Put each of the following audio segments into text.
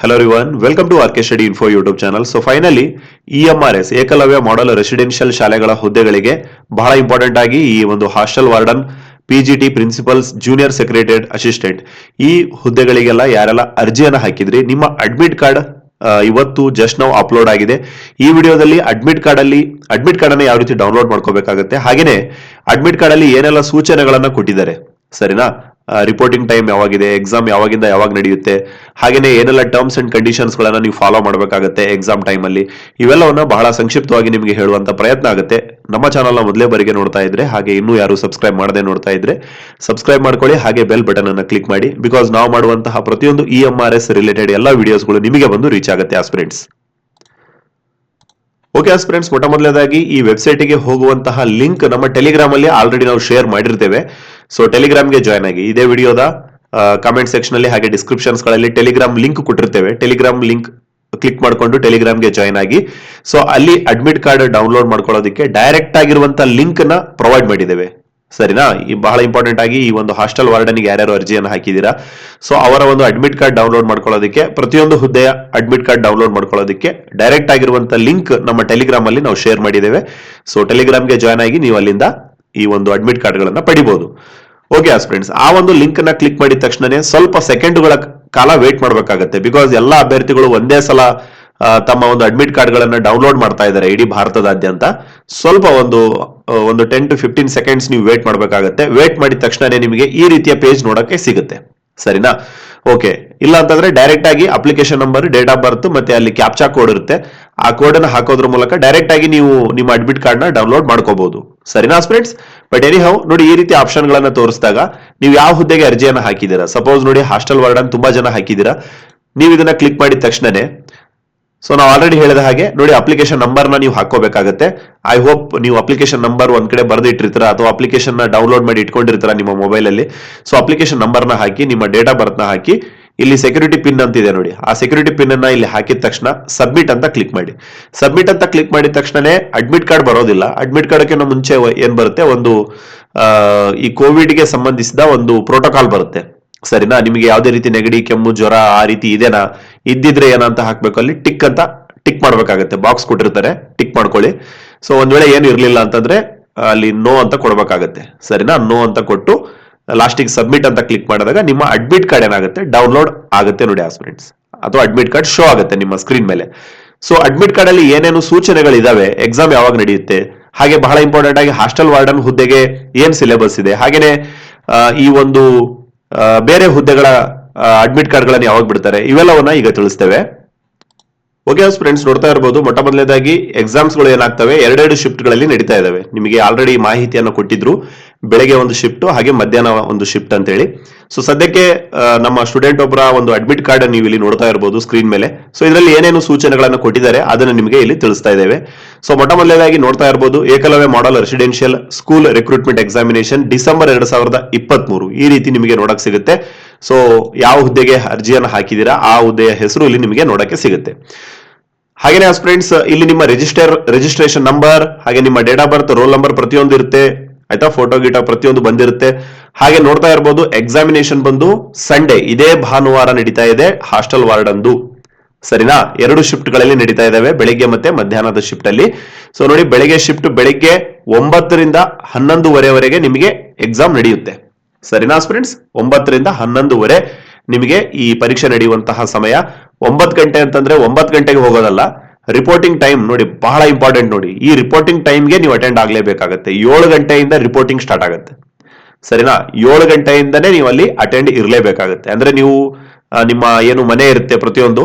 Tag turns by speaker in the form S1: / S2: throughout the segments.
S1: Hello everyone, welcome to RK Study Info YouTube channel. So finally, yes Eklavya model residential ಶಾಲೆಗಳ ಹುದ್ದೆಗಳಿಗೆ ಬಹಳ important ಆಗಿ ಈ ಒಂದು hostel warden PGT T principals junior secretariat assistant ಈ ಹುದ್ದೆಗಳಿಗೆಲ್ಲ ಯಾರೆಲ್ಲ ಅರ್ಜಿಯನ್ನ ಹಾಕಿದ್ರಿ ನಿಮ್ಮ ಅಡ್ಮಿಟ್ ಕಾರ್ಡ್ ಇವತ್ತು ಜಸ್ಟ್ ನಾವು ಅಪ್ಲೋಡ್ ಆಗಿದೆ ಈ ವಿಡಿಯೋದಲ್ಲಿ ಅಡ್ಮಿಟ್ ಕಾರ್ಡ್ ಅಲ್ಲಿ ಅಡ್ಮಿಟ್ ಕಾರ್ಡ್ ಅನ್ನು ಯಾವ ರೀತಿ ಡೌನ್ಲೋಡ್ ಮಾಡ್ಕೋಬೇಕಾಗುತ್ತೆ ಹಾಗೇನೆ ಅಡ್ಮಿಟ್ ಕಾರ್ಡ್ ಅಲ್ಲಿ ಏನೆಲ್ಲ ಸೂಚನೆಗಳನ್ನು ಕೊಟ್ಟಿದ್ದಾರೆ ಸರಿನಾ ರಿಪೋರ್ಟಿಂಗ್ ಟೈಮ್ ಯಾವಾಗಿದೆ ಎಕ್ಸಾಮ್ ಯಾವಾಗಿಂದ ಯಾವಾಗ ನಡೆಯುತ್ತೆ, ಹಾಗೇನೆ ಏನೆಲ್ಲ ಟರ್ಮ್ಸ್ ಅಂಡ್ ಕಂಡೀಷನ್ಸ್ ಗಳನ್ನ ನೀವು ಫಾಲೋ ಮಾಡಬೇಕಾಗುತ್ತೆ ಎಕ್ಸಾಮ್ ಟೈಮ್ ಅಲ್ಲಿ. ಇವೆಲ್ಲವನ್ನ ಬಹಳ ಸಂಕ್ಷಿಪ್ತವಾಗಿ ನಿಮಗೆ ಹೇಳುವಂತ ಪ್ರಯತ್ನ ಆಗುತ್ತೆ. ನಮ್ಮ ಚಾನಲ್ನ ಮೊದಲೇ ಬರಿಗೆ ನೋಡ್ತಾ ಇದ್ರೆ, ಹಾಗೆ ಇನ್ನೂ ಯಾರು ಸಬ್ಸ್ಕ್ರೈಬ್ ಮಾಡದೆ ನೋಡ್ತಾ ಇದ್ರೆ ಸಬ್ಸ್ಕ್ರೈಬ್ ಮಾಡ್ಕೊಳ್ಳಿ, ಹಾಗೆ ಬೆಲ್ ಬಟನ್ ಅನ್ನು ಕ್ಲಿಕ್ ಮಾಡಿ ಬಿಕಾಸ್ ನಾವು ಮಾಡುವಂತಹ ಪ್ರತಿಯೊಂದು E M R S related ಎಲ್ಲ ವಿಡಿಯೋಸ್ಗಳು ನಿಮಗೆ ಬಂದು ರೀಚ್ ಆಗುತ್ತೆ ಆಸ್ಪಿರೆಂಟ್ಸ್ ಓಕೆ ಫ್ರೆಂಡ್ಸ್ ಮೊಟ್ಟ ಮೊದಲನೇದಾಗಿ ಈ ವೆಬ್ಸೈಟ್ಗೆ ಹೋಗುವಂತಹ ಲಿಂಕ್ ನಮ್ಮ ಟೆಲಿಗ್ರಾಮ್ ಅಲ್ಲಿ ಆಲ್ರೆಡಿ ನಾವು ಶೇರ್ ಮಾಡಿರ್ತೇವೆ. ಸೊ ಟೆಲಿಗ್ರಾಮ್ಗೆ ಜಾಯ್ನ್ ಆಗಿ. ಇದೇ ವಿಡಿಯೋದ ಕಮೆಂಟ್ ಸೆಕ್ಷನ್ ಅಲ್ಲಿ ಹಾಗೆ ಡಿಸ್ಕ್ರಿಪ್ಷನ್ಸ್ಗಳಲ್ಲಿ ಟೆಲಿಗ್ರಾಮ್ ಲಿಂಕ್ ಕೊಟ್ಟಿರ್ತೇವೆ. ಟೆಲಿಗ್ರಾಮ್ ಲಿಂಕ್ ಕ್ಲಿಕ್ ಮಾಡಿಕೊಂಡು ಟೆಲಿಗ್ರಾಮ್ಗೆ ಜಾಯ್ನ್ ಆಗಿ. ಸೊ ಅಲ್ಲಿ ಅಡ್ಮಿಟ್ ಕಾರ್ಡ್ ಡೌನ್ಲೋಡ್ ಮಾಡ್ಕೊಳ್ಳೋದಕ್ಕೆ ಡೈರೆಕ್ಟ್ ಆಗಿರುವಂತ ಲಿಂಕ್ನ ಪ್ರೊವೈಡ್ ಮಾಡಿದ್ದೇವೆ. ಸರಿನಾ? ಈ ಬಹಳ ಇಂಪಾರ್ಟೆಂಟ್ ಆಗಿ ಈ ಒಂದು ಹಾಸ್ಟೆಲ್ ವಾರ್ಡನ್ಗೆ ಯಾರ್ಯಾರು ಅರ್ಜಿಯನ್ನು ಹಾಕಿದ್ದೀರಾ? ಸೊ ಅವರ ಒಂದು ಅಡ್ಮಿಟ್ ಕಾರ್ಡ್ ಡೌನ್ಲೋಡ್ ಮಾಡ್ಕೊಳ್ಳೋದಕ್ಕೆ, ಪ್ರತಿಯೊಂದು ಹುದ್ದೆಯ ಅಡ್ಮಿಟ್ ಕಾರ್ಡ್ ಡೌನ್ಲೋಡ್ ಮಾಡ್ಕೊಳ್ಳೋದಕ್ಕೆ ಡೈರೆಕ್ಟ್ ಆಗಿರುವಂತ ಲಿಂಕ್ ನಮ್ಮ ಟೆಲಿಗ್ರಾಮ್ ಅಲ್ಲಿ ನಾವು ಶೇರ್ ಮಾಡಿದ್ದೇವೆ. ಸೊ ಟೆಲಿಗ್ರಾಮ್ಗೆ ಜಾಯ್ನ್ ಆಗಿ ನೀವು ಅಲ್ಲಿಂದ ಈ ಒಂದು ಅಡ್ಮಿಟ್ ಕಾರ್ಡ್ಗಳನ್ನು ಪಡಿಬಹುದು ಓಕೆ ಫ್ರೆಂಡ್ಸ್, ಆ ಒಂದು ಲಿಂಕ್ನ ಕ್ಲಿಕ್ ಮಾಡಿದ ತಕ್ಷಣನೇ ಸ್ವಲ್ಪ ಸೆಕೆಂಡ್ಗಳ ಕಾಲ ವೇಟ್ ಮಾಡಬೇಕಾಗುತ್ತೆ. ಬಿಕಾಸ್ ಎಲ್ಲ ಅಭ್ಯರ್ಥಿಗಳು ಒಂದೇ ಸಲ ತಮ್ಮ ಒಂದು ಅಡ್ಮಿಟ್ ಕಾರ್ಡ್ಗಳನ್ನ ಡೌನ್ಲೋಡ್ ಮಾಡ್ತಾ ಇದ್ದಾರೆ ಇಡೀ ಭಾರತದಾದ್ಯಂತ. ಸ್ವಲ್ಪ ಒಂದು ಒಂದು ಟೆನ್ ಟು ಫಿಫ್ಟೀನ್ ಸೆಕೆಂಡ್ಸ್ ನೀವು ವೇಟ್ ಮಾಡಬೇಕಾಗುತ್ತೆ. ವೇಟ್ ಮಾಡಿದ ತಕ್ಷಣನೇ ನಿಮಗೆ ಈ ರೀತಿಯ ಪೇಜ್ ನೋಡಕ್ಕೆ ಸಿಗುತ್ತೆ. ಸರಿನಾ? ಓಕೆ ಇಲ್ಲ ಅಂತಂದ್ರೆ ಡೈರೆಕ್ಟ್ ಆಗಿ application number date of birth ಮತ್ತೆ ಅಲ್ಲಿ ಕ್ಯಾಪ್ಚಾ ಕೋಡ್ ಇರುತ್ತೆ. ಆ ಕೋಡ್ ಅನ್ನು ಹಾಕೋದ್ರ ಮೂಲಕ ಡೈರೆಕ್ಟ್ ಆಗಿ ನೀವು ನಿಮ್ಮ ಅಡ್ಮಿಟ್ ಕಾರ್ಡ್ನ ಡೌನ್ಲೋಡ್ ಮಾಡ್ಕೋಬಹುದು ಸರಿನಾ ಫ್ರೆಂಡ್ಸ್ ಬಟ್ ಎನಿ ಹೌ ನೋಡಿ ಈ ರೀತಿ ಆಪ್ಷನ್ ಗಳನ್ನ ತೋರಿಸಿದಾಗ ನೀವು ಯಾವ ಹುದ್ದೆಗೆ ಅರ್ಜಿಯನ್ನ ಹಾಕಿದೀರಾ ಸಪೋಸ್ ನೋಡಿ ಹಾಸ್ಟೆಲ್ ವಾರ್ಡನ್ ತುಂಬಾ ಜನ ಹಾಕಿದ್ದೀರಾ. ನೀವು ಇದನ್ನ ಕ್ಲಿಕ್ ಮಾಡಿದ ತಕ್ಷಣನೇ ಸೊ ನಾವು ಆಲ್ರೆಡಿ ಹೇಳಿದ ಹಾಗೆ, ನೋಡಿ ಅಪ್ಲಿಕೇಶನ್ ನಂಬರ್ನ ನೀವು ಹಾಕೋಬೇಕಾಗುತ್ತೆ ಐ ಹೋಪ್ ನೀವು ಅಪ್ಲಿಕೇಶನ್ ನಂಬರ್ ಒಂದ್ ಕಡೆ ಬರೆದು ಇಟ್ಟಿರ್ತೀರಾ ಅಥವಾ ಅಪ್ಲಿಕೇಶನ್ನ ಡೌನ್ಲೋಡ್ ಮಾಡಿ ಇಟ್ಕೊಂಡಿರ್ತೀರ ನಿಮ್ಮ ಮೊಬೈಲ್ ಅಲ್ಲಿ. ಸೊ ಅಪ್ಲಿಕೇಶನ್ ನಂಬರ್ನ ಹಾಕಿ, ನಿಮ್ಮ ಡೇಟ್ ಆಫ್ನ ಹಾಕಿ. ಇಲ್ಲಿ ಸೆಕ್ಯೂರಿಟಿ ಪಿನ್ ಅಂತ ಇದೆ ನೋಡಿ. ಆ ಸೆಕ್ಯೂರಿಟಿ ಪಿನ್ ಅನ್ನ ಇಲ್ಲಿ ಹಾಕಿದ ತಕ್ಷಣ ಸಬ್ಮಿಟ್ ಅಂತ ಕ್ಲಿಕ್ ಮಾಡಿ. ಸಬ್ಮಿಟ್ ಅಂತ ಕ್ಲಿಕ್ ಮಾಡಿದ ತಕ್ಷಣನೇ ಅಡ್ಮಿಟ್ ಕಾರ್ಡ್ ಬರೋದಿಲ್ಲ. ಅಡ್ಮಿಟ್ ಕಾರ್ಡ್ಕಿಂತ ಮುಂಚೆ ಏನ್ ಬರುತ್ತೆ? ಒಂದು ಈ ಕೋವಿಡ್ಗೆ ಸಂಬಂಧಿಸಿದ ಒಂದು ಪ್ರೋಟೋಕಾಲ್ ಬರುತ್ತೆ. ಸರಿನಾ? ನಿಮಗೆ ಯಾವುದೇ ರೀತಿ ನೆಗಡಿ, ಕೆಮ್ಮು, ಜ್ವರ ಆ ರೀತಿ ಇದೆನಾ ಇದ್ದಿದ್ರೆ ಏನಂತ ಹಾಕ್ಬೇಕು? ಅಲ್ಲಿ ಟಿಕ್ ಅಂತ ಟಿಕ್ ಮಾಡ್ಬೇಕಾಗತ್ತೆ. ಬಾಕ್ಸ್ ಕೊಟ್ಟಿರ್ತಾರೆ. ಟಿಕ್ ಮಾಡ್ಕೊಳ್ಳಿ. ಸೊ ಒಂದ್ ವೇಳೆ ಏನು ಇರಲಿಲ್ಲ ಅಂತಂದ್ರೆ, ಅಲ್ಲಿ ನೋ ಅಂತ ಕೊಡ್ಬೇಕಾಗತ್ತೆ. ಸರಿನಾ? ನೋ ಅಂತ ಕೊಟ್ಟು, ಲಾಸ್ಟಿಗೆ ಸಬ್ಮಿಟ್ ಅಂತ ಕ್ಲಿಕ್ ಮಾಡಿದಾಗ ನಿಮ್ಮ ಅಡ್ಮಿಟ್ ಕಾರ್ಡ್ ಏನಾಗುತ್ತೆ? ಡೌನ್ಲೋಡ್ ಆಗುತ್ತೆ ನೋಡಿ ಆಸ್ಪಿರೆಂಟ್ಸ್ ಅಥವಾ ಅಡ್ಮಿಟ್ ಕಾರ್ಡ್ ಶೋ ಆಗುತ್ತೆ ನಿಮ್ಮ ಸ್ಕ್ರೀನ್ ಮೇಲೆ. ಸೊ ಅಡ್ಮಿಟ್ ಕಾರ್ಡ್ ಅಲ್ಲಿ ಏನೇನು ಸೂಚನೆಗಳಿದಾವೆ ಎಕ್ಸಾಮ್ ಯಾವಾಗ ನಡೆಯುತ್ತೆ? ಹಾಗೆ ಬಹಳ ಇಂಪಾರ್ಟೆಂಟ್ ಆಗಿ ಹಾಸ್ಟೆಲ್ ವಾರ್ಡನ್ ಹುದ್ದೆಗೆ ಏನ್ ಸಿಲೆಬಸ್ ಇದೆ? ಹಾಗೇನೆ ಈ ಒಂದು ಬೇರೆ ಹುದ್ದೆಗಳ ಅಡ್ಮಿಟ್ ಕಾರ್ಡ್ಗಳನ್ನು ಯಾವಾಗ ಬಿಡ್ತಾರೆ? ಇವೆಲ್ಲವನ್ನ ಈಗ ತಿಳಿಸ್ತೇವೆ. ಓಕೆ ಫ್ರೆಂಡ್ಸ್ ನೋಡ್ತಾ ಇರಬಹುದು ಮೊಟ್ಟ ಮೊದಲನೇದಾಗಿ ಎಕ್ಸಾಮ್ಸ್ಗಳು ಏನಾಗ್ತವೆ, ಎರಡೆರಡು ಶಿಫ್ಟ್ಗಳಲ್ಲಿ ನಡೀತಾ ಇದಾವೆ. ನಿಮಗೆ ಆಲ್ರೆಡಿ ಮಾಹಿತಿಯನ್ನು ಕೊಟ್ಟಿದ್ರು, ಬೆಳಗ್ಗೆ ಒಂದು ಶಿಫ್ಟ್ ಹಾಗೆ ಮಧ್ಯಾಹ್ನ ಒಂದು ಶಿಫ್ಟ್ ಅಂತ ಹೇಳಿ ಸೊ ಸದ್ಯಕ್ಕೆ ನಮ್ಮ ಸ್ಟೂಡೆಂಟ್ ಒಬ್ಬರ ಒಂದು ಅಡ್ಮಿಟ್ ಕಾರ್ಡ್ ನೀವು ಇಲ್ಲಿ ನೋಡ್ತಾ ಇರಬಹುದು ಸ್ಕ್ರೀನ್ ಮೇಲೆ. ಸೊ ಇದರಲ್ಲಿ ಏನೇನು ಸೂಚನೆಗಳನ್ನು ಕೊಟ್ಟಿದ್ದಾರೆ, ಅದನ್ನು ನಿಮಗೆ ಇಲ್ಲಿ ತಿಳಿಸ್ತಾ ಇದ್ದೇವೆ. ಸೊ ಮೊಟ್ಟ ಮೊದಲನೇದಾಗಿ ನೋಡ್ತಾ ಇರಬಹುದು Eklavya model residential school recruitment examination December ಎರಡ್ ಸಾವಿರದ ಇಪ್ಪತ್ಮೂರು. ಈ ರೀತಿ ನಿಮಗೆ ನೋಡಕ್ ಸಿಗುತ್ತೆ. ಸೊ ಯಾವ ಹುದ್ದೆಗೆ ಅರ್ಜಿಯನ್ನು ಹಾಕಿದ್ದೀರಾ, ಆ ಹುದ್ದೆಯ ಹೆಸರು ಇಲ್ಲಿ ನಿಮಗೆ ನೋಡಕ್ಕೆ ಸಿಗುತ್ತೆ. ಹಾಗೇನೆ ಫ್ರೆಂಡ್ಸ್ ಇಲ್ಲಿ ನಿಮ್ಮ ರಿಜಿಸ್ಟರ್ ರಿಜಿಸ್ಟ್ರೇಷನ್ ನಂಬರ್ ಹಾಗೆ ನಿಮ್ಮ date of birth roll number ಪ್ರತಿಯೊಂದು ಇರುತ್ತೆ. ಆಯ್ತಾ? ಫೋಟೋ ಗೀಟೋ ಪ್ರತಿಯೊಂದು ಬಂದಿರುತ್ತೆ. ಹಾಗೆ ನೋಡ್ತಾ ಇರಬಹುದು ಎಕ್ಸಾಮಿನೇಷನ್ ಬಂದು ಸಂಡೇ ಇದೇ ಭಾನುವಾರ ನಡೀತಾ ಇದೆ ಹಾಸ್ಟೆಲ್ ವಾರ್ಡ್ ಅಂದು ಸರಿನಾ? ಎರಡು ಶಿಫ್ಟ್ಗಳಲ್ಲಿ ನಡೀತಾ ಇದಾವೆ, ಬೆಳಿಗ್ಗೆ ಮತ್ತೆ ಮಧ್ಯಾಹ್ನದ ಶಿಫ್ಟ್ ಅಲ್ಲಿ. ಸೊ ನೋಡಿ, ಬೆಳಿಗ್ಗೆ ಶಿಫ್ಟ್ ಬೆಳಿಗ್ಗೆ ಒಂಬತ್ತರಿಂದ ಹನ್ನೊಂದುವರೆವರೆಗೆ ನಿಮಗೆ ಎಕ್ಸಾಮ್ ನಡೆಯುತ್ತೆ. ಸರಿನಾ ಫ್ರೆಂಡ್ಸ್ ಒಂಬತ್ತರಿಂದ ಹನ್ನೊಂದುವರೆ ನಿಮಗೆ ಈ ಪರೀಕ್ಷೆ ನಡೆಯುವಂತಹ ಸಮಯ. ಒಂಬತ್ತು ಗಂಟೆ ಅಂತಂದ್ರೆ ಒಂಬತ್ತು ಗಂಟೆಗೆ ಹೋಗೋದಲ್ಲ. ರಿಪೋರ್ಟಿಂಗ್ ಟೈಮ್ ನೋಡಿ, ಬಹಳ ಇಂಪಾರ್ಟೆಂಟ್ ನೋಡಿ. ಈ ರಿಪೋರ್ಟಿಂಗ್ ಟೈಮ್ಗೆ ನೀವು ಅಟೆಂಡ್ ಆಗಲೇಬೇಕಾಗತ್ತೆ. ಏಳು ಗಂಟೆಯಿಂದ ರಿಪೋರ್ಟಿಂಗ್ ಸ್ಟಾರ್ಟ್ ಆಗುತ್ತೆ. ಸರಿನಾ? ಏಳು ಗಂಟೆಯಿಂದನೇ ನೀವು ಅಲ್ಲಿ ಅಟೆಂಡ್ ಇರಲೇಬೇಕಾಗುತ್ತೆ. ಅಂದ್ರೆ ನೀವು ನಿಮ್ಮ ಏನು ಮನೆ ಇರುತ್ತೆ, ಪ್ರತಿಯೊಂದು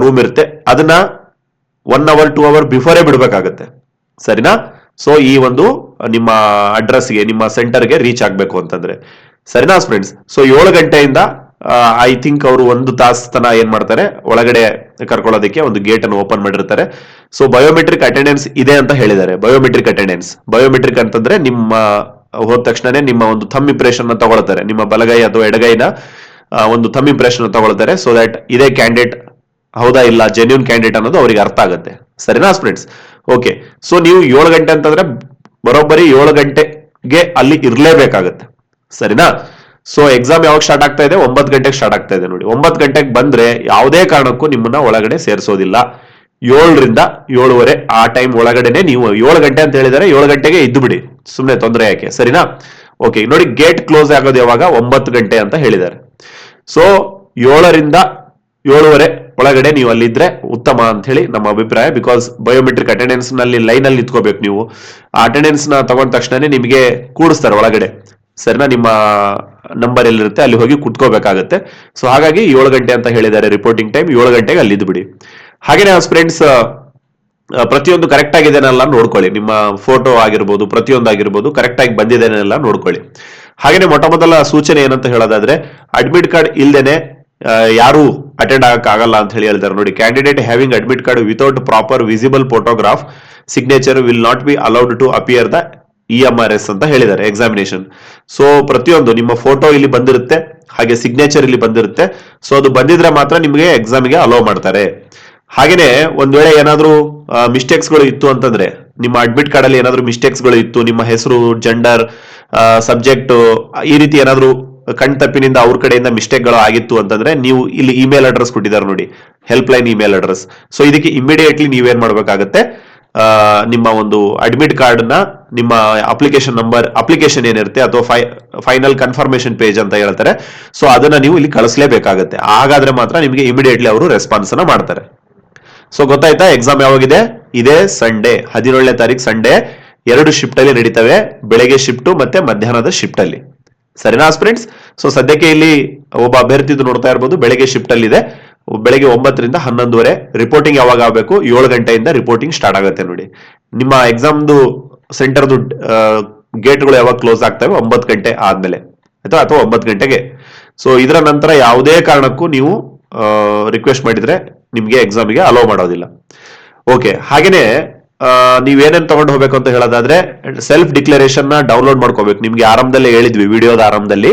S1: ರೂಮ್ ಇರುತ್ತೆ. ಅದನ್ನ ಒನ್ ಅವರ್ ಟೂ ಅವರ್ ಬಿಫೋರೇ ಬಿಡಬೇಕಾಗತ್ತೆ. ಸರಿನಾ? ಸೊ ಈ ಒಂದು ನಿಮ್ಮ ಅಡ್ರೆಸ್ಗೆ ನಿಮ್ಮ ಸೆಂಟರ್ಗೆ ರೀಚ್ ಆಗಬೇಕು ಅಂತಂದ್ರೆ. ಸರಿನಾ ಫ್ರೆಂಡ್ಸ್ ಸೊ ಏಳು ಗಂಟೆಯಿಂದ ಐ ಥಿಂಕ್ ಅವರು ಒಂದು ತಾಸು ತನ ಏನ್ ಮಾಡ್ತಾರೆ, ಒಳಗಡೆ ಕರ್ಕೊಳ್ಳೋದಕ್ಕೆ ಒಂದು ಗೇಟ್ ಅನ್ನು ಓಪನ್ ಮಾಡಿರ್ತಾರೆ. ಸೊ ಬಯೋಮೆಟ್ರಿಕ್ ಅಟೆಂಡೆನ್ಸ್ ಇದೆ ಅಂತ ಹೇಳಿದ್ದಾರೆ. ಬಯೋಮೆಟ್ರಿಕ್ ಅಟೆಂಡೆನ್ಸ್ ಬಯೋಮೆಟ್ರಿಕ್ ಅಂತಂದ್ರೆ ನಿಮ್ಮ, ಹೋದ ತಕ್ಷಣನೇ ನಿಮ್ಮ ಒಂದು ಥಮ್ ಇಂಪ್ರೆಷನ್ ತಗೊಳ್ತಾರೆ. ನಿಮ್ಮ ಬಲಗೈ ಅಥವಾ ಎಡಗೈನ ಒಂದು ಥಮ್ ಇಂಪ್ರೆಷನ್ ತಗೊಳ್ತಾರೆ. ಸೊ ದಟ್ ಇದೇ ಕ್ಯಾಂಡಿಡೇಟ್ ಹೌದಾ ಇಲ್ಲ ಜೆನ್ಯೂನ್ ಕ್ಯಾಂಡಿಡೇಟ್ ಅನ್ನೋದು ಅವರಿಗೆ ಅರ್ಥ ಆಗುತ್ತೆ. ಸರಿನಾ ಸ್ಪ್ರೆಂಡ್ಸ್ ಓಕೆ ಸೊ ನೀವು ಏಳು ಗಂಟೆ ಅಂತಂದ್ರೆ ಬರೋಬ್ಬರಿ ಏಳು ಗಂಟೆಗೆ ಅಲ್ಲಿ ಇರಲೇಬೇಕಾಗತ್ತೆ. ಸರಿನಾ? ಸೊ ಎಕ್ಸಾಮ್ ಯಾವಾಗ ಸ್ಟಾರ್ಟ್ ಆಗ್ತಾ ಇದೆ? ಒಂಬತ್ತು ಗಂಟೆಗೆ ಸ್ಟಾರ್ಟ್ ಆಗ್ತಾ ಇದೆ ನೋಡಿ. ಒಂಬತ್ತು ಗಂಟೆಗೆ ಬಂದ್ರೆ ಯಾವುದೇ ಕಾರಣಕ್ಕೂ ನಿಮ್ಮನ್ನ ಒಳಗಡೆ ಸೇರಿಸೋದಿಲ್ಲ. ಏಳರಿಂದ ಏಳುವರೆ ಆ ಟೈಮ್ ಒಳಗಡೆನೆ ನೀವು ಏಳು ಗಂಟೆ ಅಂತ ಹೇಳಿದರೆ, ಏಳು ಗಂಟೆಗೆ ಇದ್ದು ಬಿಡಿ. ಸುಮ್ಮನೆ ತೊಂದರೆ ಯಾಕೆ? ಸರಿನಾ? ಓಕೆ ನೋಡಿ ಗೇಟ್ ಕ್ಲೋಸ್ ಆಗೋದು ಯಾವಾಗ? ಒಂಬತ್ತು ಗಂಟೆ ಅಂತ ಹೇಳಿದ್ದಾರೆ ಸೊ ಏಳರಿಂದ ಏಳುವರೆ ಒಳಗಡೆ ನೀವು ಅಲ್ಲಿದ್ರೆ ಉತ್ತಮ ಅಂತ ಹೇಳಿ ನಮ್ಮ ಅಭಿಪ್ರಾಯ. ಬಿಕಾಸ್ ಬಯೋಮೆಟ್ರಿಕ್ ಅಟೆಂಡೆನ್ಸ್ನಲ್ಲಿ ಲೈನ್ ಅಲ್ಲಿ ನಿಂತ್ಕೋಬೇಕು ನೀವು. ಆ ಅಟೆಂಡೆನ್ಸ್ನ ತಗೊಂಡ ತಕ್ಷಣನೇ ನಿಮಗೆ ಕೂಡಿಸ್ತಾರೆ ಒಳಗಡೆ. ಸರಿನಾ? ನಿಮ್ಮ ನಂಬರ್ ಎಲ್ಲಿರುತ್ತೆ ಅಲ್ಲಿ ಹೋಗಿ ಕುತ್ಕೋಬೇಕಾಗುತ್ತೆ. ಸೊ ಹಾಗಾಗಿ ಏಳು ಗಂಟೆ ಅಂತ ಹೇಳಿದ್ದಾರೆ ರಿಪೋರ್ಟಿಂಗ್ ಟೈಮ್ ಏಳು ಗಂಟೆಗೆ ಅಲ್ಲಿ ಬಿಡಿ. ಹಾಗೇನೆ ಫ್ರೆಂಡ್ಸ್ ಪ್ರತಿಯೊಂದು ಕರೆಕ್ಟ್ ಆಗಿದೆನಲ್ಲ ನೋಡ್ಕೊಳ್ಳಿ. ನಿಮ್ಮ ಫೋಟೋ ಆಗಿರ್ಬೋದು ಪ್ರತಿಯೊಂದು ಆಗಿರ್ಬೋದು ಕರೆಕ್ಟ್ ಆಗಿ ಬಂದಿದೆನೆಲ್ಲ ನೋಡ್ಕೊಳ್ಳಿ. ಹಾಗೇನೆ ಮೊಟ್ಟ ಮೊದಲ ಸೂಚನೆ ಏನಂತ ಹೇಳೋದಾದ್ರೆ ಅಡ್ಮಿಟ್ ಕಾರ್ಡ್ ಇಲ್ದೇನೆ ಆ, ಯಾರು ಅಟೆಂಡ್ ಆಗಕ್ ಆಗಲ್ಲ ಅಂತ ಹೇಳಿ ಹೇಳ್ತಾರೆ. ನೋಡಿ candidate having admit card without proper visible photograph signature will not be allowed to appear the E M R S ಅಂತ ಹೇಳಿದ್ದಾರೆ ಎಕ್ಸಾಮಿನೇಷನ್ ಸೊ ಪ್ರತಿಯೊಂದು ನಿಮ್ಮ ಫೋಟೋ ಇಲ್ಲಿ ಬಂದಿರುತ್ತೆ, ಹಾಗೆ ಸಿಗ್ನೇಚರ್ ಇಲ್ಲಿ ಬಂದಿರುತ್ತೆ. ಸೊ ಅದು ಬಂದಿದ್ರೆ ಮಾತ್ರ ನಿಮಗೆ ಎಕ್ಸಾಮ್ಗೆ ಅಲೋ ಮಾಡ್ತಾರೆ. ಹಾಗೇನೆ ಒಂದ್ ವೇಳೆ ಏನಾದ್ರೂ ಮಿಸ್ಟೇಕ್ಸ್ಗಳು ಇತ್ತು ಅಂತಂದ್ರೆ, ನಿಮ್ಮ ಅಡ್ಮಿಟ್ ಕಾರ್ಡ್ ಅಲ್ಲಿ ಏನಾದ್ರೂ ಮಿಸ್ಟೇಕ್ಸ್ಗಳು ಇತ್ತು, ನಿಮ್ಮ ಹೆಸರು ಜೆಂಡರ್ ಸಬ್ಜೆಕ್ಟ್ ಈ ರೀತಿ ಏನಾದ್ರೂ ಕಣ್ ತಪ್ಪಿನಿಂದ ಅವ್ರ ಕಡೆಯಿಂದ ಮಿಸ್ಟೇಕ್ಗಳು ಆಗಿತ್ತು ಅಂತಂದ್ರೆ ನೀವು ಇಲ್ಲಿ ಇಮೇಲ್ ಅಡ್ರೆಸ್ ಕೊಟ್ಟಿದ್ದಾರೆ ನೋಡಿ helpline email address so ಇದಕ್ಕೆ ಇಮಿಡಿಯೇಟ್ಲಿ ನೀವೇನ್ ಮಾಡ್ಬೇಕಾಗತ್ತೆ ನಿಮ್ಮ ಒಂದು ಅಡ್ಮಿಟ್ ಕಾರ್ಡ್ನ ನಿಮ್ಮ ಅಪ್ಲಿಕೇಶನ್ ನಂಬರ್ ಅಪ್ಲಿಕೇಶನ್ ಏನಿರುತ್ತೆ ಅಥವಾ ಫೈನಲ್ ಕನ್ಫರ್ಮೇಶನ್ ಪೇಜ್ ಅಂತ ಹೇಳ್ತಾರೆ. ಸೊ ಅದನ್ನ ನೀವು ಇಲ್ಲಿ ಕಳಿಸ್ಲೇಬೇಕಾಗುತ್ತೆ. ಹಾಗಾದ್ರೆ ಮಾತ್ರ ನಿಮಗೆ ಇಮಿಡಿಯೇಟ್ಲಿ ಅವರು ರೆಸ್ಪಾನ್ಸ್ ಅನ್ನ ಮಾಡ್ತಾರೆ. ಸೊ ಗೊತ್ತಾಯ್ತಾ? ಎಕ್ಸಾಮ್ ಯಾವಾಗಿದೆ? ಇದೇ ಸಂಡೇ ಹದಿನೇಳನೇ ತಾರೀಕು ಸಂಡೇ ಎರಡು ಶಿಫ್ಟ್ ಅಲ್ಲಿ ನಡೀತವೆ. ಬೆಳಗ್ಗೆ ಶಿಫ್ಟ್ ಮತ್ತೆ ಮಧ್ಯಾಹ್ನದ ಶಿಫ್ಟ್ ಅಲ್ಲಿ. ಸರಿನಾ ಫ್ರೆಂಡ್ಸ್ ಸೊ ಸದ್ಯಕ್ಕೆ ಇಲ್ಲಿ ಒಬ್ಬ ಅಭ್ಯರ್ಥಿದು ನೋಡ್ತಾ ಇರ್ಬೋದು. ಬೆಳಗ್ಗೆ ಶಿಫ್ಟ್ ಅಲ್ಲಿ ಇದೆ ಬೆಳಗ್ಗೆ ಒಂಬತ್ತರಿಂದ ಹನ್ನೊಂದುವರೆ ರಿಪೋರ್ಟಿಂಗ್ ಯಾವಾಗ ಆಗಬೇಕು? ಏಳು ಗಂಟೆಯಿಂದ ರಿಪೋರ್ಟಿಂಗ್ ಸ್ಟಾರ್ಟ್ ಆಗುತ್ತೆ ನೋಡಿ. ನಿಮ್ಮ ಎಕ್ಸಾಮ್ದು ಸೆಂಟರ್ದು ಗೇಟ್ಗಳು ಯಾವಾಗ ಕ್ಲೋಸ್ ಆಗ್ತವೆ? ಒಂಬತ್ತು ಗಂಟೆ ಆದ್ಮೇಲೆ. ಆಯ್ತಾ? ಅಥವಾ ಒಂಬತ್ತು ಗಂಟೆಗೆ. ಸೊ ಇದರ ನಂತರ ಯಾವುದೇ ಕಾರಣಕ್ಕೂ ನೀವು ರಿಕ್ವೆಸ್ಟ್ ಮಾಡಿದರೆ ನಿಮಗೆ ಎಕ್ಸಾಮಿಗೆ ಅಲೋ ಮಾಡೋದಿಲ್ಲ. ಓಕೆ ಹಾಗೆಯೇ ನೀವೇನೇನು ತೊಗೊಂಡು ಹೋಗ್ಬೇಕು ಅಂತ ಹೇಳೋದಾದ್ರೆ ಸೆಲ್ಫ್ ಡಿಕ್ಲರೇಷನ್ನ ಡೌನ್ಲೋಡ್ ಮಾಡ್ಕೋಬೇಕು. ನಿಮಗೆ ಆರಂಭದಲ್ಲೇ ಹೇಳಿದ್ವಿ ವಿಡಿಯೋದ ಆರಂಭದಲ್ಲಿ.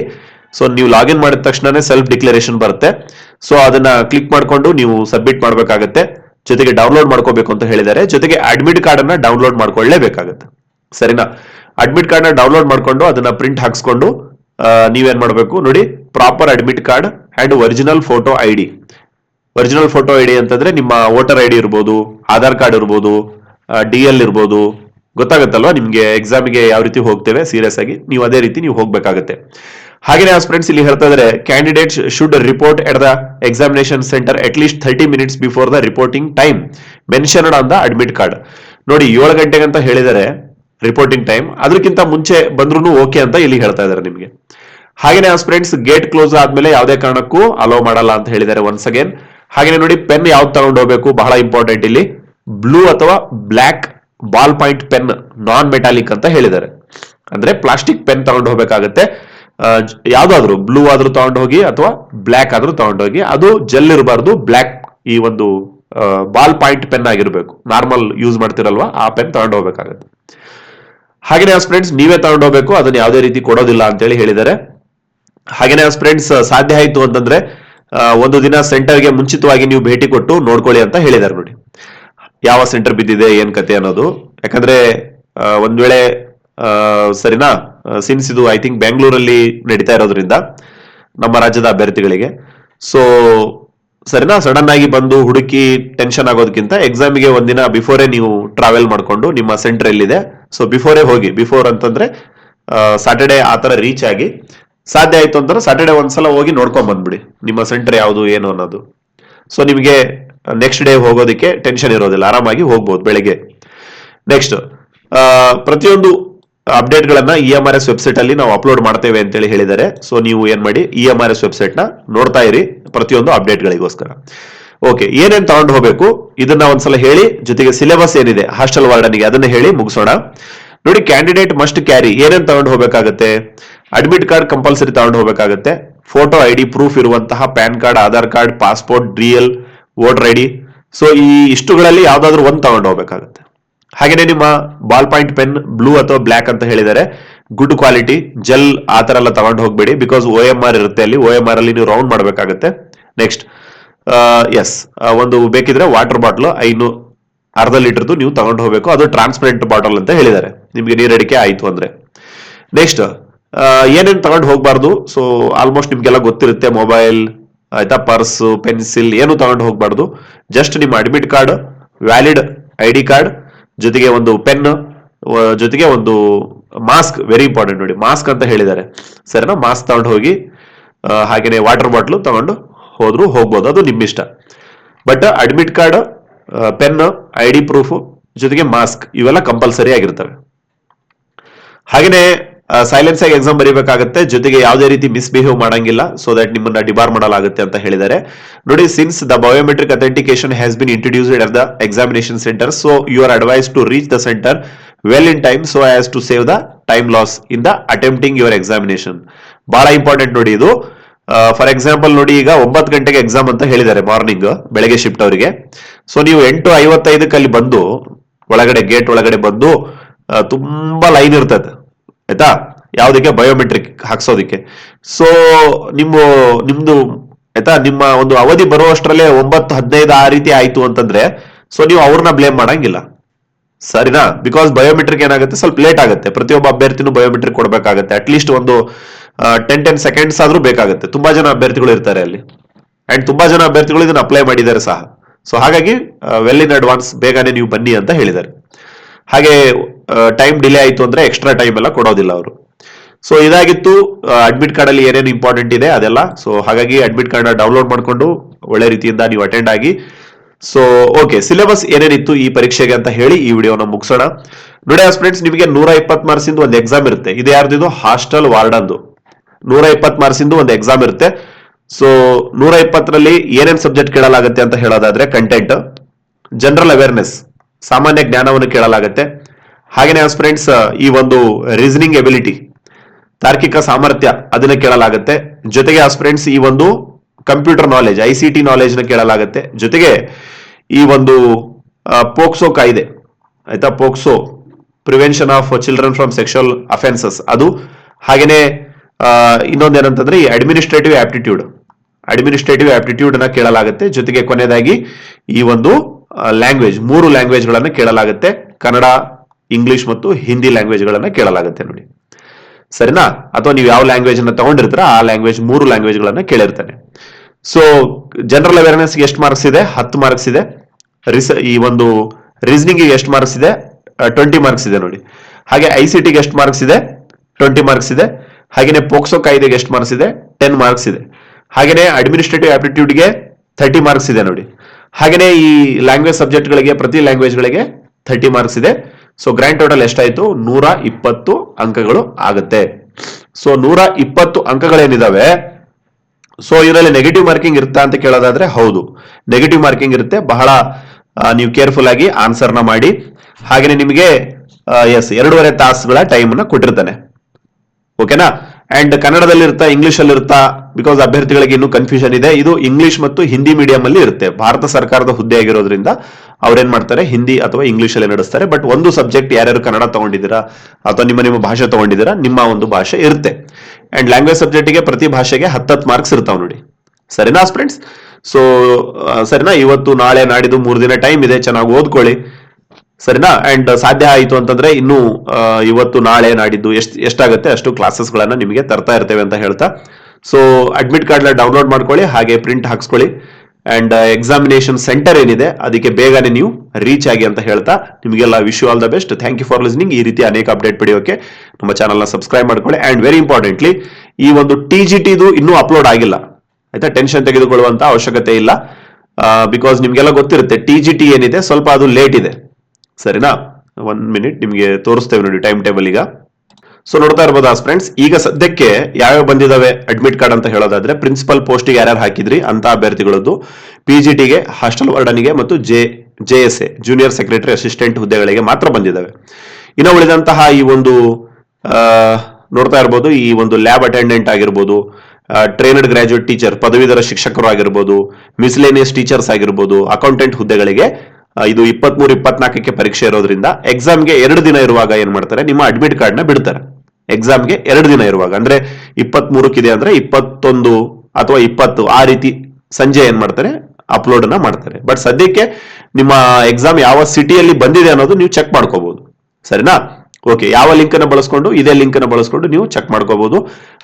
S1: ಸೊ ನೀವು ಲಾಗಿನ್ ಮಾಡಿದ ತಕ್ಷಣನೇ ಸೆಲ್ಫ್ ಡಿಕ್ಲರೇಷನ್ ಬರುತ್ತೆ. ಸೊ ಅದನ್ನ ಕ್ಲಿಕ್ ಮಾಡ್ಕೊಂಡು ನೀವು ಸಬ್ಮಿಟ್ ಮಾಡಬೇಕಾಗುತ್ತೆ. ಜೊತೆಗೆ ಡೌನ್ಲೋಡ್ ಮಾಡ್ಕೋಬೇಕು ಅಂತ ಹೇಳಿದ್ದಾರೆ. ಜೊತೆಗೆ ಅಡ್ಮಿಟ್ ಕಾರ್ಡ್ ಅನ್ನ ಡೌನ್ಲೋಡ್ ಮಾಡ್ಕೊಳ್ಳೇಬೇಕಾಗುತ್ತೆ. ಸರಿನಾ? ಅಡ್ಮಿಟ್ ಕಾರ್ಡ್ನ ಡೌನ್ಲೋಡ್ ಮಾಡ್ಕೊಂಡು ಅದನ್ನ ಪ್ರಿಂಟ್ ಹಾಕ್ಸ್ಕೊಂಡು ನೀವೇನ್ ಮಾಡಬೇಕು? ನೋಡಿ proper admit card and original photo I D original photo I D ಅಂತಂದ್ರೆ ನಿಮ್ಮ ವೋಟರ್ ಐ ಡಿ ಇರ್ಬೋದು, ಆಧಾರ್ ಕಾರ್ಡ್ ಇರ್ಬೋದು ಡಿ ಎಲ್ ಇರ್ಬೋದು. ಗೊತ್ತಾಗುತ್ತಲ್ವಾ? ನಿಮ್ಗೆ ಎಕ್ಸಾಮಿಗೆ ಯಾವ ರೀತಿ ಹೋಗ್ತೇವೆ? ಸೀರಿಯಸ್ ಆಗಿ ನೀವು ಅದೇ ರೀತಿ ನೀವು ಹೋಗ್ಬೇಕಾಗತ್ತೆ. ಹಾಗೇನೆ ಫ್ರೆಂಡ್ಸ್ ಇಲ್ಲಿ ಹೇಳ್ತಾ ಇದ್ದಾರೆ candidate should report at the examination centre at least thirty minutes before the reporting time mentioned on the admit card ನೋಡಿ ಏಳು ಗಂಟೆಗೆ ಅಂತ ಹೇಳಿದರೆ ರಿಪೋರ್ಟಿಂಗ್ ಟೈಮ್ ಅದಕ್ಕಿಂತ ಮುಂಚೆ ಬಂದ್ರೂ ಓಕೆ ಅಂತ ಇಲ್ಲಿ ಹೇಳ್ತಾ ಇದ್ದಾರೆ ನಿಮಗೆ. ಹಾಗೇನೆ ಫ್ರೆಂಡ್ಸ್ ಗೇಟ್ ಕ್ಲೋಸ್ ಆದ್ಮೇಲೆ ಯಾವುದೇ ಕಾರಣಕ್ಕೂ ಅಲೋ ಮಾಡಲ್ಲ ಅಂತ ಹೇಳಿದ್ದಾರೆ ಒನ್ಸ್ ಅಗೇನ್ ಹಾಗೇನೆ ನೋಡಿ ಪೆನ್ ಯಾವ್ದು ತಗೊಂಡು ಹೋಗಬೇಕು? ಬಹಳ ಇಂಪಾರ್ಟೆಂಟ್ ಇಲ್ಲಿ. ಬ್ಲೂ ಅಥವಾ black ball point pen non metallic ಅಂತ ಹೇಳಿದ್ದಾರೆ ಅಂದ್ರೆ ಪ್ಲಾಸ್ಟಿಕ್ ಪೆನ್ ತಗೊಂಡು ಹೋಗ್ಬೇಕಾಗತ್ತೆ. ಆ, ಯಾವ್ದಾದ್ರು ಬ್ಲೂ ಆದ್ರೂ ತಗೊಂಡು ಹೋಗಿ ಅಥವಾ ಬ್ಲ್ಯಾಕ್ ಆದ್ರೂ ತಗೊಂಡು ಹೋಗಿ, ಅದು ಜೆಲ್ ಇರಬಾರ್ದು ಬ್ಲ್ಯಾಕ್ ಈ ಒಂದು ಬಾಲ್ ಪಾಯಿಂಟ್ ಪೆನ್ ಆಗಿರ್ಬೇಕು. ನಾರ್ಮಲ್ ಯೂಸ್ ಮಾಡ್ತಿರಲ್ವಾ, ಆ ಪೆನ್ ತಗೊಂಡು ಹೋಗ್ಬೇಕಾಗತ್ತೆ. ಹಾಗೇನೆ ಫ್ರೆಂಡ್ಸ್ ನೀವೇ ತಗೊಂಡು ಹೋಗ್ಬೇಕು, ಅದನ್ನ ಯಾವುದೇ ರೀತಿ ಕೊಡೋದಿಲ್ಲ ಅಂತೇಳಿ ಹೇಳಿದ್ದಾರೆ. ಹಾಗೇನೆ ಫ್ರೆಂಡ್ಸ್ ಸಾಧ್ಯ ಆಯ್ತು ಅಂತಂದ್ರೆ ಒಂದು ದಿನ ಸೆಂಟರ್ಗೆ ಮುಂಚಿತವಾಗಿ ನೀವು ಭೇಟಿ ಕೊಟ್ಟು ನೋಡ್ಕೊಳ್ಳಿ ಅಂತ ಹೇಳಿದ್ದಾರೆ ನೋಡಿ. ಯಾವ ಸೆಂಟರ್ ಬಿದ್ದಿದೆ, ಏನ್ ಕತೆ ಅನ್ನೋದು. ಯಾಕಂದ್ರೆ ಒಂದ್ ವೇಳೆ ಸರಿನಾ? ಸಿನ್ಸ್ ಇದು ಐ ಥಿಂಕ್ ಬೆಂಗಳೂರಲ್ಲಿ ನಡೀತಾ ಇರೋದ್ರಿಂದ ನಮ್ಮ ರಾಜ್ಯದ ಅಭ್ಯರ್ಥಿಗಳಿಗೆ. ಸೊ ಸರಿನಾ? ಸಡನ್ ಆಗಿ ಬಂದು ಹುಡುಕಿ ಟೆನ್ಷನ್ ಆಗೋದಕ್ಕಿಂತ ಎಕ್ಸಾಮಿಗೆ ಒಂದಿನ ಬಿಫೋರೇ ನೀವು ಟ್ರಾವೆಲ್ ಮಾಡಿಕೊಂಡು ನಿಮ್ಮ ಸೆಂಟರ್ ಎಲ್ಲಿದೆ ಸೊ ಬಿಫೋರೇ ಹೋಗಿ ಬಿಫೋರ್ ಅಂತಂದ್ರೆ ಸಾಟರ್ಡೆ ಆ ತರ ರೀಚ್ ಆಗಿ, ಸಾಧ್ಯ ಆಯ್ತು ಅಂದ್ರೆ ಸಾಟರ್ಡೆ ಒಂದ್ಸಲ ಹೋಗಿ ನೋಡ್ಕೊಂಡ್ ಬಂದ್ಬಿಡಿ. ನಿಮ್ಮ ಸೆಂಟರ್ ಯಾವುದು, ಏನು ಅನ್ನೋದು. ಸೊ ನಿಮಗೆ ನೆಕ್ಸ್ಟ್ ಡೇ ಹೋಗೋದಕ್ಕೆ ಟೆನ್ಷನ್ ಇರೋದಿಲ್ಲ. ಆರಾಮಾಗಿ ಹೋಗ್ಬೋದು ಬೆಳಿಗ್ಗೆ. ನೆಕ್ಸ್ಟ್ ಪ್ರತಿಯೊಂದು ಅಪ್ಡೇಟ್ಗಳನ್ನ E M R S website ಅಲ್ಲಿ ನಾವು ಅಪ್ಲೋಡ್ ಮಾಡ್ತೇವೆ ಅಂತೇಳಿ ಹೇಳಿದ್ದಾರೆ. ಸೊ ನೀವು ಏನ್ ಮಾಡಿ ಇ ಎಂ ಆರ್ ಎಸ್ ವೆಬ್ಸೈಟ್ನ ನೋಡ್ತಾ ಇರಿ ಪ್ರತಿಯೊಂದು ಅಪ್ಡೇಟ್ ಗಳಿಗೋಸ್ಕರ ಓಕೆ ಏನೇನ್ ತಗೊಂಡು ಹೋಗಬೇಕು? ಇದನ್ನ ಒಂದ್ಸಲ ಹೇಳಿ, ಜೊತೆಗೆ ಸಿಲೆಬಸ್ ಏನಿದೆ ಹಾಸ್ಟೆಲ್ ವಾರ್ಡನ್ಗೆ ಅದನ್ನ ಹೇಳಿ ಮುಗಿಸೋಣ. ನೋಡಿ ಕ್ಯಾಂಡಿಡೇಟ್ ಮಸ್ಟ್ ಕ್ಯಾರಿ ಏನೇನ್ ತಗೊಂಡು ಹೋಗ್ಬೇಕಾಗತ್ತೆ? ಅಡ್ಮಿಟ್ ಕಾರ್ಡ್ ಕಂಪಲ್ಸರಿ ತಗೊಂಡು ಹೋಗ್ಬೇಕಾಗತ್ತೆ. ಫೋಟೋ ಐ ಡಿ ಪ್ರೂಫ್ ಇರುವಂತಹ PAN card Aadhaar card passport real voter I D so ಈ ಇಷ್ಟುಗಳಲ್ಲಿ ಯಾವ್ದಾದ್ರು ಒಂದ್ ತಗೊಂಡು ಹೋಗ್ಬೇಕಾಗತ್ತೆ. ಹಾಗೇನೆ ನಿಮ್ಮ ಬಾಲ್ ಪಾಯಿಂಟ್ ಪೆನ್ ಬ್ಲೂ ಅಥವಾ ಬ್ಲ್ಯಾಕ್ ಅಂತ ಹೇಳಿದರೆ ಗುಡ್ ಕ್ವಾಲಿಟಿ ಜೆಲ್ ಆ ತರ ಎಲ್ಲ ತಗೊಂಡು ಹೋಗ್ಬೇಡಿ. ಬಿಕಾಸ್ ಓ ಎಂ ಆರ್ ಇರುತ್ತೆ ಅಲ್ಲಿ. ಓ ಎಂ ಆರ್ ಅಲ್ಲಿ ನೀವು ರೌಂಡ್ ಮಾಡಬೇಕಾಗುತ್ತೆ. ನೆಕ್ಸ್ಟ್ ಎಸ್ ಒಂದು ಬೇಕಿದ್ರೆ ವಾಟರ್ ಬಾಟ್ಲು ಐನು, ಅರ್ಧ ಲೀಟರ್ದು ನೀವು ತಗೊಂಡು ಹೋಗಬೇಕು. ಅದು ಟ್ರಾನ್ಸ್ಪರೆಂಟ್ ಬಾಟಲ್ ಅಂತ ಹೇಳಿದ್ದಾರೆ. ನಿಮಗೆ ನೀರಡಿಕೆ ಆಯ್ತು ಅಂದ್ರೆ. ನೆಕ್ಸ್ಟ್ ಏನೇನು ತಗೊಂಡು ಹೋಗಬಾರ್ದು? ಸೊ ಆಲ್ಮೋಸ್ಟ್ ನಿಮಗೆಲ್ಲ ಗೊತ್ತಿರುತ್ತೆ ಮೊಬೈಲ್ ಆಯ್ತಾ ಪರ್ಸ್ ಪೆನ್ಸಿಲ್ ಏನು ತಗೊಂಡು ಹೋಗಬಾರ್ದು. ಜಸ್ಟ್ ನಿಮ್ಮ admit card valid I D card ಜೊತೆಗೆ ಒಂದು ಪೆನ್ ಜೊತೆಗೆ ಒಂದು ಮಾಸ್ಕ್ ವೆರಿ ಇಂಪಾರ್ಟೆಂಟ್ ನೋಡಿ. ಮಾಸ್ಕ್ ಅಂತ ಹೇಳಿದ್ದಾರೆ. ಸರಿನಾ? ಮಾಸ್ಕ್ ತಗೊಂಡು ಹೋಗಿ ಹಾಗೆಯೇ ವಾಟರ್ ಬಾಟ್ಲು ತಗೊಂಡು ಹೋದ್ರು ಹೋಗ್ಬೋದು. ಅದು ನಿಮ್ಮ ಇಷ್ಟ. But admit card pen I D proof ಜೊತೆಗೆ ಮಾಸ್ಕ್, ಇವೆಲ್ಲ ಕಂಪಲ್ಸರಿ ಆಗಿರ್ತವೆ. ಹಾಗೇನೆ ಸೈಲೆನ್ಸ್ ಆಗಿ ಎಕ್ಸಾಮ್ ಬರೀಬೇಕಾಗುತ್ತೆ. ಜೊತೆಗೆ ಯಾವುದೇ ರೀತಿ ಮಿಸ್ಬಿಹೇವ್ ಮಾಡಂಗಿಲ್ಲ. ಸೊ ದಟ್ ನಿಮ್ಮನ್ನ ಡಿಬಾರ್ ಮಾಡಲಾಗುತ್ತೆ ಅಂತ ಹೇಳಿದ್ದಾರೆ. ನೋಡಿ since the biometric authentication has been introduced at the examination centre so you are advise to reach the centre well in time so as to save the time loss in the attempting your examination ಬಹಳ important ನೋಡಿ ಇದು. For example ನೋಡಿ, ಈಗ ಒಂಬತ್ತು ಗಂಟೆಗೆ exam ಅಂತ ಹೇಳಿದ್ದಾರೆ morning ಬೆಳಗ್ಗೆ ಶಿಫ್ಟ್ ಅವರಿಗೆ. ಸೊ ನೀವು ಎಂಟು ಐವತ್ತೈದಕ್ಕೆ ಅಲ್ಲಿ ಬಂದು, ಒಳಗಡೆ ಗೇಟ್ ಒಳಗಡೆ ಬಂದು ತುಂಬಾ ಲೈನ್ ಇರ್ತದೆ. ಆಯ್ತಾ? ಯಾವುದಕ್ಕೆ? ಬಯೋಮೆಟ್ರಿಕ್ ಹಾಕ್ಸೋದಕ್ಕೆ. ಸೊ ನಿಮ್ಮ, ನಿಮ್ದು, ಆಯ್ತಾ? ನಿಮ್ಮ ಒಂದು ಅವಧಿ ಬರುವಷ್ಟರಲ್ಲೇ ಒಂಬತ್ತು, ಹದಿನೈದು ಆ ರೀತಿ ಆಯ್ತು ಅಂತಂದ್ರೆ ಸೊ ನೀವು ಅವ್ರನ್ನ ಬ್ಲೇಮ್ ಮಾಡಂಗಿಲ್ಲ. ಸರಿನಾ? ಬಿಕಾಸ್ ಬಯೋಮೆಟ್ರಿಕ್ ಏನಾಗುತ್ತೆ? ಸ್ವಲ್ಪ ಲೇಟ್ ಆಗುತ್ತೆ. ಪ್ರತಿಯೊಬ್ಬ ಅಭ್ಯರ್ಥಿನೂ ಬಯೋಮೆಟ್ರಿಕ್ ಕೊಡಬೇಕಾಗುತ್ತೆ. ಅಟ್ಲೀಸ್ಟ್ ಒಂದು ಟೆನ್ ಟೆನ್ ಸೆಕೆಂಡ್ಸ್ ಆದ್ರೂ ಬೇಕಾಗುತ್ತೆ. ತುಂಬಾ ಜನ ಅಭ್ಯರ್ಥಿಗಳು ಇರ್ತಾರೆ ಅಲ್ಲಿ. ಅಂಡ್ ತುಂಬಾ ಜನ ಅಭ್ಯರ್ಥಿಗಳು ಇದನ್ನ ಅಪ್ಲೈ ಮಾಡಿದ್ದಾರೆ ಸಹ. ಸೊ ಹಾಗಾಗಿ ವೆಲ್ ಇನ್ ಅಡ್ವಾನ್ಸ್ ಬೇಗನೆ ನೀವು ಬನ್ನಿ ಅಂತ ಹೇಳಿದ್ದಾರೆ. ಹಾಗೆ ಟೈಮ್ ಡಿಲೇ ಆಯಿತು ಅಂದ್ರೆ ಎಕ್ಸ್ಟ್ರಾ ಟೈಮ್ ಎಲ್ಲ ಕೊಡೋದಿಲ್ಲ ಅವರು. ಸೊ ಇದಾಗಿತ್ತು ಅಡ್ಮಿಟ್ ಕಾರ್ಡ್ ಅಲ್ಲಿ ಏನೇನು ಇಂಪಾರ್ಟೆಂಟ್ ಇದೆ ಅದೆಲ್ಲ. ಸೊ ಹಾಗಾಗಿ ಅಡ್ಮಿಟ್ ಕಾರ್ಡ್ ಡೌನ್ಲೋಡ್ ಮಾಡಿಕೊಂಡು ಒಳ್ಳೆ ರೀತಿಯಿಂದ ನೀವು ಅಟೆಂಡ್ ಆಗಿ. ಸೊ ಓಕೆ ಸಿಲೆಬಸ್ ಏನೇನಿತ್ತು ಈ ಪರೀಕ್ಷೆಗೆ ಅಂತ ಹೇಳಿ ಈ ವಿಡಿಯೋನ ಮುಗಿಸೋಣ. ನೋಡಿ ಫ್ರೆಂಡ್ಸ್ ನಿಮಗೆ ನೂರ ಇಪ್ಪತ್ ಮಾರ್ಕ್ಸ್ ಇಂದ ಒಂದು ಎಕ್ಸಾಮ್ ಇರುತ್ತೆ. ಇದು ಯಾರ್ದಿದು? ಹಾಸ್ಟೆಲ್ ವಾರ್ಡನ್ದು ನೂರ ಇಪ್ಪತ್ ಮಾರ್ಕ್ಸ್ ಇಂದ ಒಂದು ಎಕ್ಸಾಮ್ ಇರುತ್ತೆ. ಸೊ ನೂರ ಇಪ್ಪತ್ತರಲ್ಲಿ ಏನೇನು ಸಬ್ಜೆಕ್ಟ್ ಕೇಳಲಾಗುತ್ತೆ ಅಂತ ಹೇಳೋದಾದ್ರೆ ಕಂಟೆಂಟ್ ಜನರಲ್ ಅವೇರ್ನೆಸ್ ಸಾಮಾನ್ಯ ಜ್ಞಾನವನ್ನು ಕೇಳಲಾಗುತ್ತೆ. ಹಾಗೆಯೇ ಫ್ರೆಂಡ್ಸ್ ಈ ಒಂದು ರೀಸನಿಂಗ್ ಎಬಿಲಿಟಿ ತಾರ್ಕಿಕ ಸಾಮರ್ಥ್ಯ ಅದನ್ನ ಕೇಳಲಾಗುತ್ತೆ. ಜೊತೆಗೆ ಫ್ರೆಂಡ್ಸ್ ಈ ಒಂದು computer knowledge I C T ನಾಲೆಜ್ನ ಕೇಳಲಾಗುತ್ತೆ. ಜೊತೆಗೆ ಈ ಒಂದು ಪೋಕ್ಸೋ ಕಾಯ್ದೆ, ಆಯ್ತಾ? POCSO prevention of children from sexual offences ಅದು ಹಾಗೆಯೇ ಇನ್ನೊಂದು ಏನಂತಂದ್ರೆ ಈ ಅಡ್ಮಿನಿಸ್ಟ್ರೇಟಿವ್ ಆಪ್ಟಿಟ್ಯೂಡ್ ಅಡ್ಮಿನಿಸ್ಟ್ರೇಟಿವ್ ಆಪ್ಟಿಟ್ಯೂಡ್ನ ಕೇಳಲಾಗುತ್ತೆ. ಜೊತೆಗೆ ಕೊನೆಯದಾಗಿ ಈ ಒಂದು ಲ್ಯಾಂಗ್ವೇಜ್ ಮೂರು ಲ್ಯಾಂಗ್ವೇಜ್ ಗಳನ್ನ ಕೇಳಲಾಗುತ್ತೆ. ಕನ್ನಡ ಇಂಗ್ಲಿಷ್ ಮತ್ತು ಹಿಂದಿ ಲ್ಯಾಂಗ್ವೇಜ್ ಗಳನ್ನ ಕೇಳಲಾಗುತ್ತೆ ನೋಡಿ. ಸರಿನಾ? ಅಥವಾ ನೀವು ಯಾವ ಲ್ಯಾಂಗ್ವೇಜ್ ಅನ್ನ ತಗೊಂಡಿರ್ತೀರ, ಆ ಲ್ಯಾಂಗ್ವೇಜ್ ಮೂರು ಲ್ಯಾಂಗ್ವೇಜ್ ಗಳನ್ನ ಕೇಳಿರ್ತಾನೆ. ಸೊ ಜನರಲ್ ಅವೇರ್ನೆಸ್ ಎಷ್ಟು ಮಾರ್ಕ್ಸ್ ಇದೆ? ಹತ್ತು ಮಾರ್ಕ್ಸ್ ಇದೆ. ರಿಸ ಈ ಒಂದು ರೀಸನಿಂಗ್ ಎಷ್ಟು ಮಾರ್ಕ್ಸ್ ಇದೆ? ಟ್ವೆಂಟಿ ಮಾರ್ಕ್ಸ್ ಇದೆ ನೋಡಿ. ಹಾಗೆ ಐ ಸಿ ಟಿಗೆ ಎಷ್ಟು ಮಾರ್ಕ್ಸ್ ಇದೆ? ಟ್ವೆಂಟಿ ಮಾರ್ಕ್ಸ್ ಇದೆ. ಹಾಗೆಯೇ ಪೋಕ್ಸೋ ಕಾಯ್ದೆಗೆ ಎಷ್ಟು ಮಾರ್ಕ್ಸ್ ಇದೆ? ಟೆನ್ ಮಾರ್ಕ್ಸ್ ಇದೆ. ಹಾಗೆಯೇ ಅಡ್ಮಿನಿಸ್ಟ್ರೇಟಿವ್ ಆಪ್ಟಿಟ್ಯೂಡ್ಗೆ ಥರ್ಟಿ ಮಾರ್ಕ್ಸ್ ಇದೆ ನೋಡಿ. ಹಾಗೆಯೇ ಈ ಲ್ಯಾಂಗ್ವೇಜ್ ಸಬ್ಜೆಕ್ಟ್ಗಳಿಗೆ ಪ್ರತಿ ಲ್ಯಾಂಗ್ವೇಜ್ಗಳಿಗೆ ಥರ್ಟಿ ಮಾರ್ಕ್ಸ್ ಇದೆ. ಸೊ ಗ್ರ್ಯಾಂಡ್ ಟೋಟಲ್ ಎಷ್ಟಾಯಿತು? ನೂರ ಇಪ್ಪತ್ತು ಅಂಕಗಳು ಆಗುತ್ತೆ. ಸೊ ನೂರ ಇಪ್ಪತ್ತು ಅಂಕಗಳೇನಿದಾವೆ? ಸೊ ಇದರಲ್ಲಿ ನೆಗೆಟಿವ್ ಮಾರ್ಕಿಂಗ್ ಇರುತ್ತಾ ಅಂತ ಕೇಳೋದಾದ್ರೆ ಹೌದು. ನೆಗೆಟಿವ್ ಮಾರ್ಕಿಂಗ್ ಇರುತ್ತೆ. ಬಹಳ ನೀವು ಕೇರ್ಫುಲ್ ಆಗಿ ಆನ್ಸರ್ನ ಮಾಡಿ. ಹಾಗೆಯೇ ನಿಮಗೆ ಎಸ್ ಎರಡೂವರೆ ತಾಸುಗಳ ಟೈಮ್ ಅನ್ನ ಕೊಟ್ಟಿರ್ತಾನೆ. ಓಕೆನಾ ಅಂಡ್ ಕನ್ನಡದಲ್ಲಿ ಇರುತ್ತಾ ಇಂಗ್ಲಿಷ್ ಅಲ್ಲಿ ಇರುತ್ತಾ ಬಿಕಾಸ್ ಅಭ್ಯರ್ಥಿಗಳಿಗೆ ಇನ್ನೂ ಕನ್ಫ್ಯೂಷನ್ ಇದೆ. ಇದು ಇಂಗ್ಲಿಷ್ ಮತ್ತು ಹಿಂದಿ ಮೀಡಿಯಂ ಅಲ್ಲಿ ಇರುತ್ತೆ. ಭಾರತ ಸರ್ಕಾರದ ಹುದ್ದೆ ಆಗಿರೋದ್ರಿಂದ ಅವ್ರೇನ್ ಮಾಡ್ತಾರೆ? ಹಿಂದಿ ಅಥವಾ ಇಂಗ್ಲಿಷ್ ಅಲ್ಲಿ ನಡೆಸ್ತಾರೆ. ಬಟ್ ಒಂದು ಸಬ್ಜೆಕ್ಟ್ ಯಾರ್ಯಾರು ಕನ್ನಡ ತಗೊಂಡಿದ್ದೀರಾ? ಅಥವಾ ನಿಮ್ಮ ನಿಮ್ಮ ಭಾಷೆ ತಗೊಂಡಿದ್ದೀರಾ? ನಿಮ್ಮ ಒಂದು ಭಾಷೆ ಇರುತ್ತೆ. ಅಂಡ್ ಲ್ಯಾಂಗ್ವೇಜ್ ಸಬ್ಜೆಕ್ಟಿಗೆ ಪ್ರತಿ ಭಾಷೆಗೆ ಹತ್ತತ್ತು ಮಾರ್ಕ್ಸ್ ಇರ್ತಾವ ನೋಡಿ. ಸರಿನಾ ಫ್ರೆಂಡ್ಸ್ ಸೊ ಸರಿನಾ? ಇವತ್ತು, ನಾಳೆ, ನಾಡಿದ್ದು ಮೂರು ದಿನ ಟೈಮ್ ಇದೆ. ಚೆನ್ನಾಗಿ ಓದ್ಕೊಳ್ಳಿ. ಸರಿನಾ? ಅಂಡ್ ಸಾಧ್ಯ ಆಯಿತು ಅಂತಂದ್ರೆ ಇನ್ನು ಇವತ್ತು, ನಾಳೆ, ನಾಡಿದ್ದು ಎಷ್ಟು, ಎಷ್ಟಾಗುತ್ತೆ ಅಷ್ಟು ಕ್ಲಾಸಸ್ಗಳನ್ನು ನಿಮಗೆ ತರ್ತಾ ಇರ್ತೇವೆ ಅಂತ ಹೇಳ್ತಾ ಸೊ ಅಡ್ಮಿಟ್ ಕಾರ್ಡ್ನ ಡೌನ್ಲೋಡ್ ಮಾಡ್ಕೊಳ್ಳಿ, ಹಾಗೆ ಪ್ರಿಂಟ್ ಹಾಕ್ಸ್ಕೊಳ್ಳಿ. ಅಂಡ್ ಎಕ್ಸಾಮಿನೇಷನ್ ಸೆಂಟರ್ ಏನಿದೆ, ಅದಕ್ಕೆ ಬೇಗನೆ ನೀವು ರೀಚ್ ಆಗಿ ಅಂತ ಹೇಳ್ತಾ ನಿಮಗೆಲ್ಲ wish all the best thank you for listening ಈ ರೀತಿ ಅನೇಕ ಅಪ್ಡೇಟ್ ಪಡೆಯೋಕೆ ನಮ್ಮ ಚಾನಲ್ನ ಸಬ್ಸ್ಕ್ರೈಬ್ ಮಾಡ್ಕೊಳ್ಳಿ. ಅಂಡ್ ವೆರಿ ಇಂಪಾರ್ಟೆಂಟ್ಲಿ ಈ ಒಂದು ಟಿ ಜಿ ಟಿದು ಇನ್ನೂ ಅಪ್ಲೋಡ್ ಆಗಿಲ್ಲ. ಆಯ್ತಾ? ಟೆನ್ಷನ್ ತೆಗೆದುಕೊಳ್ಳುವಂತ ಅವಶ್ಯಕತೆ ಇಲ್ಲ. ಬಿಕಾಸ್ ನಿಮ್ಗೆಲ್ಲ ಗೊತ್ತಿರುತ್ತೆ ಟಿ ಜಿ ಟಿ ಏನಿದೆ, ಸ್ವಲ್ಪ ಅದು ಲೇಟ್ ಇದೆ. ಸರಿನಾ? ಒನ್ ಮಿನಿಟ್ ನಿಮಗೆ ತೋರಿಸ್ತೇವೆ ನೋಡಿ ಟೈಮ್ ಟೇಬಲ್ ಈಗ. ಸೊ ನೋಡ್ತಾ ಇರ್ಬೋದು ಫ್ರೆಂಡ್ಸ್ ಈಗ ಸದ್ಯಕ್ಕೆ ಯಾವ್ಯಾವ ಬಂದಿದಾವೆ? ಅಡ್ಮಿಟ್ ಕಾರ್ಡ್ ಅಂತ ಹೇಳೋದಾದ್ರೆ ಪ್ರಿನ್ಸಿಪಲ್ ಪೋಸ್ಟ್ಗೆ ಯಾರ್ಯಾರು ಹಾಕಿದ್ರಿ ಅಂತ ಅಭ್ಯರ್ಥಿಗಳದ್ದು. ಪಿ ಜಿ ಟಿಗೆ ಹಾಸ್ಟೆಲ್ ವಾರ್ಡನಿಗೆ ಮತ್ತು J J S A junior secretary assistant ಹುದ್ದೆಗಳಿಗೆ ಮಾತ್ರ ಬಂದಿದ್ದಾವೆ ಇನ್ನು ಉಳಿದಂತಹ ಈ ಒಂದು ನೋಡ್ತಾ ಇರ್ಬೋದು, ಈ ಒಂದು ಲ್ಯಾಬ್ ಅಟೆಂಡೆಂಟ್ ಆಗಿರ್ಬೋದು ಟ್ರೈನಡ್ ಗ್ರಾಜುಯೇಟ್ ಟೀಚರ್ ಪದವೀಧರ ಶಿಕ್ಷಕರು ಆಗಿರ್ಬೋದು ಮಿಸ್ಲೇನಿಯಸ್ ಟೀಚರ್ಸ್ ಆಗಿರ್ಬೋದು ಅಕೌಂಟೆಂಟ್ ಹುದ್ದೆಗಳಿಗೆ ಇದು ಇಪ್ಪತ್ಮೂರು, ಇಪ್ಪತ್ನಾಲ್ಕಕ್ಕೆ ಪರೀಕ್ಷೆ ಇರೋದ್ರಿಂದ ಎಕ್ಸಾಮ್ಗೆ ಎರಡು ದಿನ ಇರುವಾಗ ಏನ್ ಮಾಡ್ತಾರೆ? ನಿಮ್ಮ ಅಡ್ಮಿಟ್ ಕಾರ್ಡ್ನ ಬಿಡ್ತಾರೆ. ಎಕ್ಸಾಮ್ಗೆ ಎರಡು ದಿನ ಇರುವಾಗ, ಅಂದ್ರೆ ಇಪ್ಪತ್ತ್ ಮೂರಕ್ಕಿದೆ ಅಂದ್ರೆ ಇಪ್ಪತ್ತೊಂದು ಅಥವಾ ಇಪ್ಪತ್ತು, ಆ ರೀತಿ ಸಂಜೆ ಏನ್ ಮಾಡ್ತಾರೆ? ಅಪ್ಲೋಡ್ ಅನ್ನ ಮಾಡ್ತಾರೆ. ಬಟ್ ಸದ್ಯಕ್ಕೆ ನಿಮ್ಮ ಎಕ್ಸಾಮ್ ಯಾವ ಸಿಟಿಯಲ್ಲಿ ಬಂದಿದೆ ಅನ್ನೋದು ನೀವು ಚೆಕ್ ಮಾಡ್ಕೋಬಹುದು ಸರಿನಾ? ಓಕೆ ಯಾವ ಲಿಂಕ್ ಅನ್ನ ಬಳಸ್ಕೊಂಡು? ಇದೇ ಲಿಂಕ್ ಅನ್ನ ಬಳಸ್ಕೊಂಡು ನೀವು ಚೆಕ್ ಮಾಡ್ಕೋಬಹುದು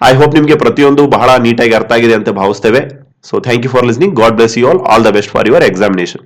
S1: ಐ ಹೋಪ್ ನಿಮಗೆ ಪ್ರತಿಯೊಂದು ಬಹಳ ನೀಟಾಗಿ ಅರ್ಥ ಆಗಿದೆ ಅಂತ ಭಾವಿಸ್ತೇವೆ. So thank you for listening God bless you all all the best for your examination